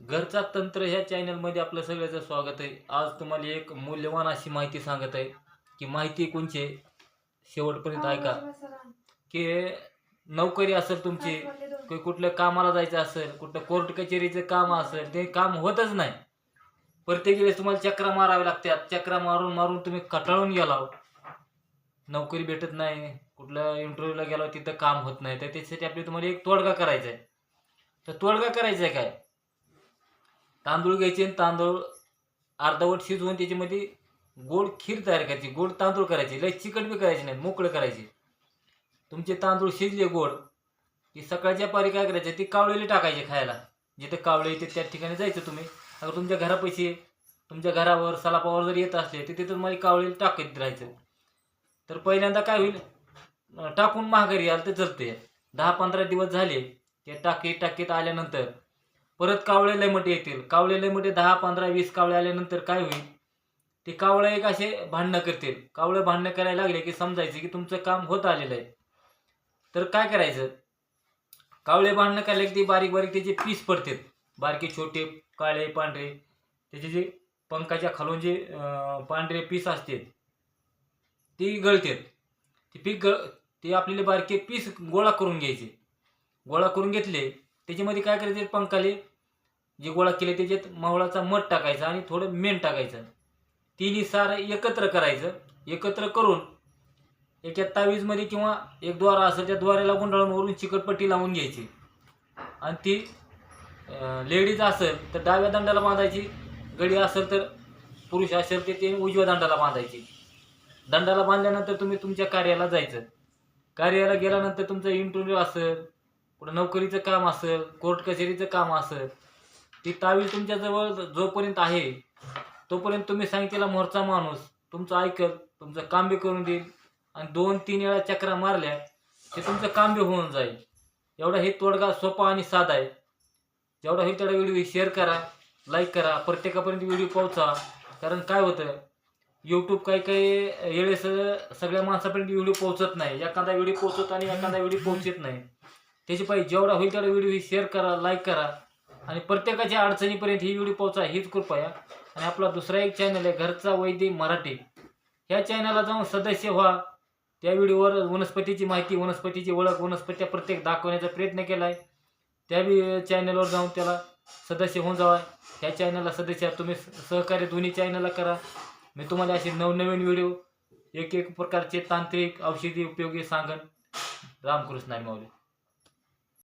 घरचा तंत्र ह्या चॅनलमध्ये आपलं सगळ्याचं स्वागत आहे. आज तुम्हाला एक मूल्यवान अशी माहिती सांगत आहे. की माहिती कोणची? शेवटपर्यंत ऐका. की नोकरी असेल तुमची काही कुठल्या कामाला जायचं असेल कुठलं कोर्ट कचेरीचं काम असेल ते काम होतच नाही. प्रत्येक वेळेस तुम्हाला चक्रा माराव्या लागतात. चक्रा मारून मारून तुम्ही कटाळून गेला नोकरी भेटत नाही. कुठल्या इंटरव्ह्यूला गेला तिथं काम होत नाही. तर त्याच्यासाठी आपली तुम्हाला एक तोडगा करायचा आहे. तर तोडगा करायचा आहे काय? तांदूळ घ्यायचे आणि तांदूळ अर्धवट शिजवून त्याच्यामध्ये गोड खीर तयार करायची गोड तांदूळ करायचे. लय चिकट बी करायचे नाही मोकळे करायचे. तुमचे तांदूळ शिजले गोड की सकाळच्या पारी काय करायचे ती कावळेली टाकायचे खायला. जिथे कावळे येते त्या ठिकाणी जायचं तुम्ही. अगर तुमच्या घरापाशी तुमच्या घरावर सलापावर जर येत असले तर तिथे तुम्हाला कावळेली टाकत राहायचं. तर पहिल्यांदा काय होईल? टाकून महागारी आलं तर जरते दहा पंधरा दिवस झाले ते टाकीत टाकीत आल्यानंतर परत कावळे लयमटे येतील. कावळे लयमटे दहा पंधरा वीस कावळे आल्यानंतर काय होईल? ते कावळे एक असे भांडणं करतील. कावळे भांडणं करायला लागले की समजायचं की तुमचं काम होत आलेलं आहे. तर काय करायचं? कावळे भांडणं करायला की ते बारीक बारीक त्याचे पीस पडतात बारके छोटे काळे पांढरे. त्याचे जे पंखाच्या खालून जे पांढरे पीस असतात ती गळतात ती पीक गळ ते आपल्याला बारके पीस गोळा करून घ्यायचे. गोळा करून घेतले त्याच्यामध्ये काय करायचे? पंखाले जे गोळा केले त्याच्यात मावळाचा मध टाकायचा आणि थोडं मेण टाकायचं. तिन्ही सारं एकत्र करायचं. एकत्र करून एका तावीजमध्ये किंवा एक द्वारा असेल त्या द्वाराला गुंडाळून वरून चिकटपट्टी लावून घ्यायची. आणि ती लेडीज असेल तर डाव्या दंडाला बांधायची. गडी असेल तर पुरुष असेल तर ते उजव्या दंडाला बांधायची. दंडाला बांधल्यानंतर तुम्ही तुमच्या कार्याला जायचं. कार्याला गेल्यानंतर तुमचं इंटरव्ह्यू असेल कुठं नोकरीचं काम असेल कोर्ट कचेरीचं काम असेल ती तावील तुमच्याजवळ जोपर्यंत आहे तोपर्यंत तुम्ही सांगितलेला मोहरचा माणूस तुमचं ऐकल तुमचं काम बी करून देईल. आणि दोन तीन वेळा चक्रा मारल्या ते तुमचं काम बी होऊन जाईल. एवढा हे तोडगा सोपा आणि साधा आहे. जेवढा होईल तेवढा व्हिडिओ शेअर करा लाईक करा प्रत्येकापर्यंत व्हिडिओ पोहोचा. कारण काय होतं यूट्यूब काही काही वेळेस सगळ्या माणसापर्यंत व्हिडिओ पोहोचत नाही. एखादा व्हिडिओ पोहोचत आणि एखादा व्हिडिओ पोहोचत नाही. त्याची पाहिजे जेवढा होईल तेवढा व्हिडिओ शेअर करा लाईक करा. आणि प्रत्येकाच्या अडचणीपर्यंत ही व्हिडिओ पोहोचा हीच कृपा आहे. आणि आपला दुसरा एक चॅनल आहे घरचा वैद्य मराठी. ह्या चॅनलला जाऊन सदस्य व्हा. त्या व्हिडिओवर वनस्पतीची माहिती वनस्पतीची ओळख वनस्पत्या प्रत्येक दाखवण्याचा प्रयत्न केला आहे त्या चॅनलवर जाऊन त्याला सदस्य होऊन जावा. ह्या चॅनलला सदस्य तुम्ही सहकार्य दोन्ही चॅनलला करा. मी तुम्हाला असे नवनवीन व्हिडिओ एक एक प्रकारचे तांत्रिक औषधी उपयोगी सांगन. रामकृष्ण आहे माऊली